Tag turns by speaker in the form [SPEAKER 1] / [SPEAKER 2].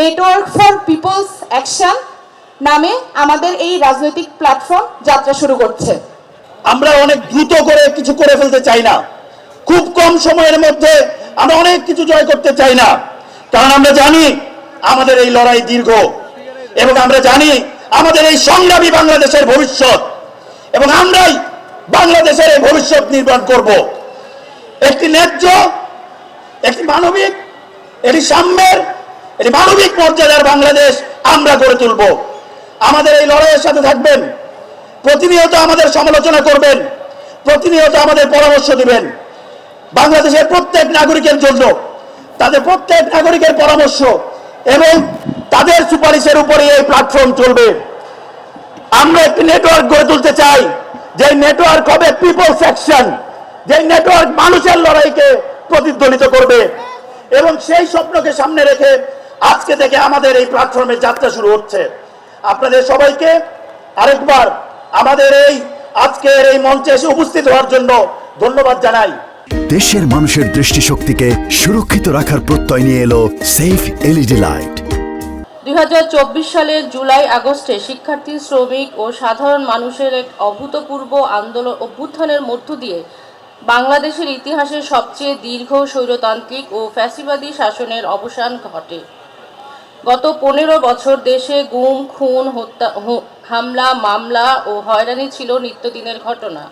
[SPEAKER 1] Network for people's action নামে আমাদের এই রাজনৈতিক প্ল্যাটফর্ম যাত্রা শুরু করছে।
[SPEAKER 2] আমরা অনেক দ্রুত করে কিছু করে ফেলতে চাই না। খুব কম সময়ের মধ্যে আমরা অনেক কিছু জয় করতে চাই না। কারণ আমরা জানি আমাদের এই লড়াই দীর্ঘ এবং আমরা জানি আমাদের এই সংগ্রামী বাংলাদেশের ভবিষ্যৎ এবং আমরাই বাংলাদেশের এই ভবিষ্যৎ নির্মাণ করব। একটি ন্যায্য, একটি মানবিক এটি সাম্যের এটি মানবিক মর্যাদার বাংলাদেশ আমরা গড়ে তুলব। আমাদের এই লড়াইয়ের সাথে থাকবেন। প্রতিনিয়ত আমাদের সমালোচনা করবেন। প্রতিনিয়ত আমাদের পরামর্শ দিবেন। বাংলাদেশের প্রত্যেক নাগরিকের জন্য তাদের প্রত্যেক নাগরিকের পরামর্শ এবং তাদের সুপারিশের উপরে এই প্ল্যাটফর্ম চলবে। আমরা একটি নেটওয়ার্ক গড়ে তুলতে চাই। যে নেটওয়ার্ক হবে পিপল সেকশন যে নেটওয়ার্ক মানুষের লড়াইকে প্রতিধ্বনিত করবে এবং সেই স্বপ্নকে সামনে রেখে আজকে থেকে আমাদের এই প্ল্যাটফর্মে যাত্রা শুরু হচ্ছে। আপনাদের সবাইকে আরেকবার আমাদের এই আজকের এই মঞ্চে এসে উপস্থিত হওয়ার জন্য ধন্যবাদ জানাই।
[SPEAKER 3] দেশের মানুষের দৃষ্টিশক্তিকে সুরক্ষিত রাখার প্রত্যয় নিয়ে এলো সেফ এলইডি লাইট
[SPEAKER 4] দুই সালের জুলাই আগস্টে শিক্ষার্থী শ্রমিক ও সাধারণ মানুষের এক অভূতপূর্ব আন্দোলন অভ্যুত্থানের মধ্য দিয়ে বাংলাদেশের ইতিহাসের সবচেয়ে দীর্ঘ স্বৈরতান্ত্রিক ও ফ্যাসিবাদী শাসনের অবসান ঘটে। গত পনেরো বছর দেশে গুম খুন হত্যা হামলা মামলা ও হয়রানি ছিল নিত্যদিনের ঘটনা।